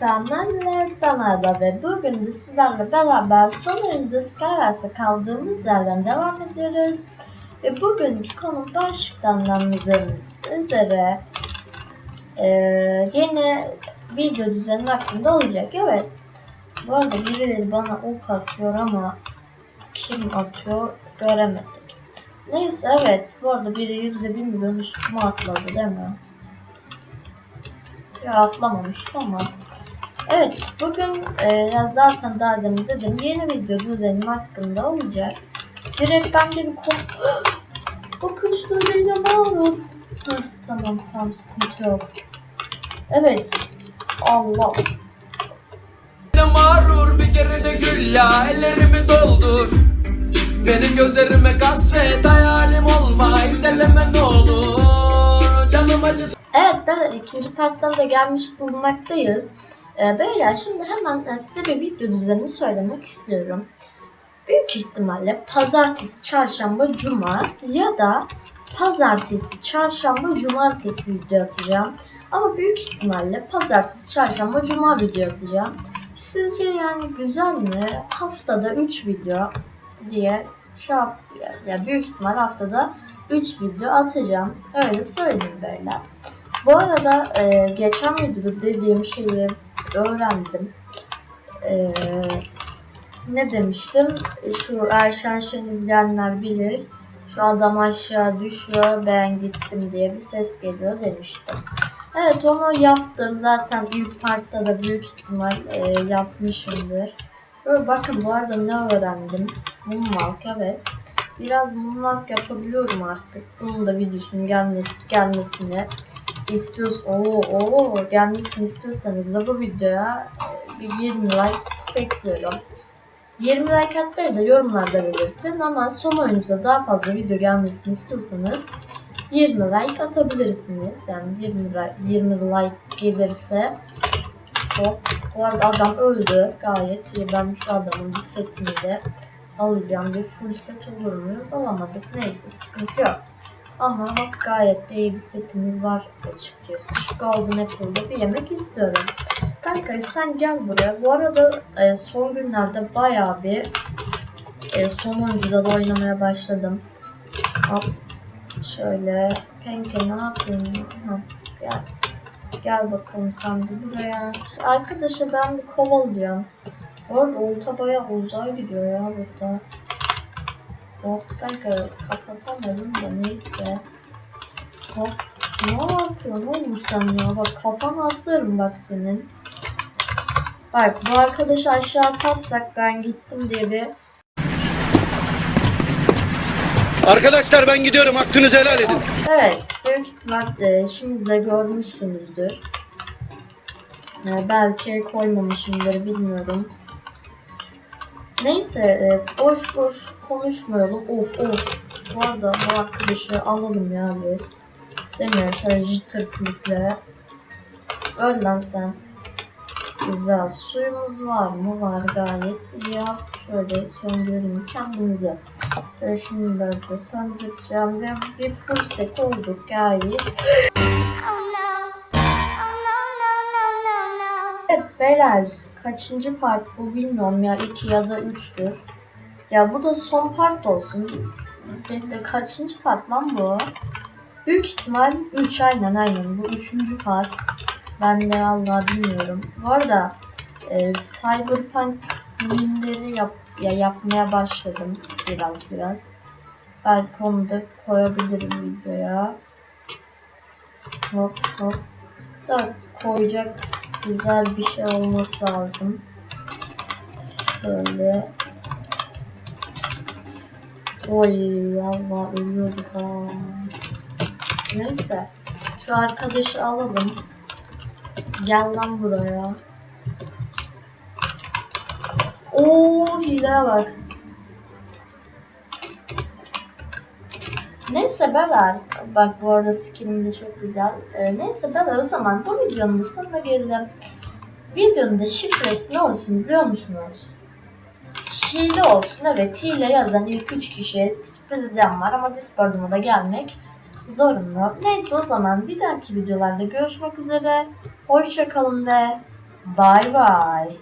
Selamlar Arda ve bugün de sizlerle beraber son oyunda kaldığımız yerden devam ediyoruz. Ve bugünkü konu başlıktan anladığımız üzere eee, yeni video düzeni hakkında olacak. Evet. Bu arada birileri bana ok atıyor ama kim atıyor göremedik. Neyse evet. Bu arada biri yüzde bir milyon üstüme atladı değil mi? Ya atlamamış tamam. Evet bugün e, zaten daha demin dedim yeni video düzenim hakkında olacak. Direkt ben de bir konu... Bakın şöyle bağırın. Heh, tamam tamam sıkıntı yok. Evet. Allah. de mağrur bir kere de gül ya ellerimi doldur Benim gözlerime kasvet hayalim olma deleme ne olur Canım acısı Evet beyler ikinci parttan da gelmiş bulunmaktayız. Ee, beyler şimdi hemen e, size bir video düzenimi söylemek istiyorum. Büyük ihtimalle pazartesi, çarşamba, cuma ya da pazartesi, çarşamba, cumartesi video atacağım. Ama büyük ihtimalle pazartesi, çarşamba, cuma video atacağım. Sizce yani güzel mi? Haftada 3 video diye şey yap, ya büyük ihtimal haftada 3 video atacağım. Öyle söyleyeyim beyler. Bu arada e, geçen videoda dediğim şeyi öğrendim. E, ne demiştim? Şu Erşen Şen izleyenler bilir. Şu adam aşağı düşüyor ben gittim diye bir ses geliyor demiştim. Evet onu yaptım. Zaten ilk partta da büyük ihtimal e, yapmışımdır. Böyle bakın bu arada ne öğrendim? Moonwalk evet. Biraz moonwalk yapabiliyorum artık. Bunun da videosunun gelmesi, gelmesini istiyoruz. Oo, oo, gelmesini istiyorsanız da bu videoya e, bir 20 like bekliyorum. 20 like atmayı da yorumlarda belirtin ama son oyunuza daha fazla video gelmesini istiyorsanız 20 like atabilirsiniz. Yani 20 like, 20 like gelirse hop. Bu arada adam öldü. Gayet iyi. Ben şu adamın bir setini de alacağım. Bir full set olur muyuz? Olamadık. Neyse sıkıntı yok. Ama gayet de iyi bir setimiz var açıkçası. Şu Golden Apple'da bir yemek istiyorum. Kanka sen gel buraya. Bu arada e, son günlerde bayağı bir e, son oyuncuda da oynamaya başladım. Hop. Şöyle. Kanka ne yapıyorsun? Ha, gel. Gel bakalım sen de buraya. Şu arkadaşa ben bir kovalayacağım. Bu arada olta bayağı uzağa gidiyor ya burada. Kanka kapatamadım da neyse. Hop. Ne yapıyorsun oğlum sen ya? Bak kafana atlarım bak senin. Bak bu arkadaşı aşağı atarsak ben gittim diye bir Arkadaşlar ben gidiyorum hakkınızı helal edin. Evet, büyük ihtimal e, şimdi de görmüşsünüzdür. E, belki koymamışımdır bilmiyorum. Neyse, e, boş boş konuşmayalım. Of of. Bu arada bu arkadaşı alalım ya biz. Değil mi? Şöyle jitter Öl lan sen. Güzel. Suyumuz var mı? Var gayet iyi. Yap. Şöyle söndürelim kendimize. Ve şimdi böyle söndüreceğim ve bir full set olduk gayet. Oh. Oh. Evet beyler kaçıncı part bu bilmiyorum ya 2 ya da 3'tür. Ya bu da son part olsun. Ve kaçıncı part lan bu? Büyük ihtimal 3 aynen aynen bu 3. part. Ben de Allah bilmiyorum. Bu arada e, Cyberpunk mimleri yap, ya yapmaya başladım biraz biraz. Belki onu da koyabilirim videoya. Hop hop. Da koyacak güzel bir şey olması lazım. Şöyle. Oy Allah ölüyorduk ha. Neyse. Şu arkadaşı alalım. Gel lan buraya. Oo hileye bak. Neyse Beler, bak bu arada skinim de çok güzel. Ee, neyse Beler o zaman bu videonun da sonuna geldim. Videonun da şifresi ne olsun biliyor musunuz? Hile olsun evet hile yazan ilk 3 kişi bizden var ama Discord'uma da gelmek zorunlu. Neyse o zaman bir dahaki videolarda görüşmek üzere. Hoşçakalın ve Bay bay.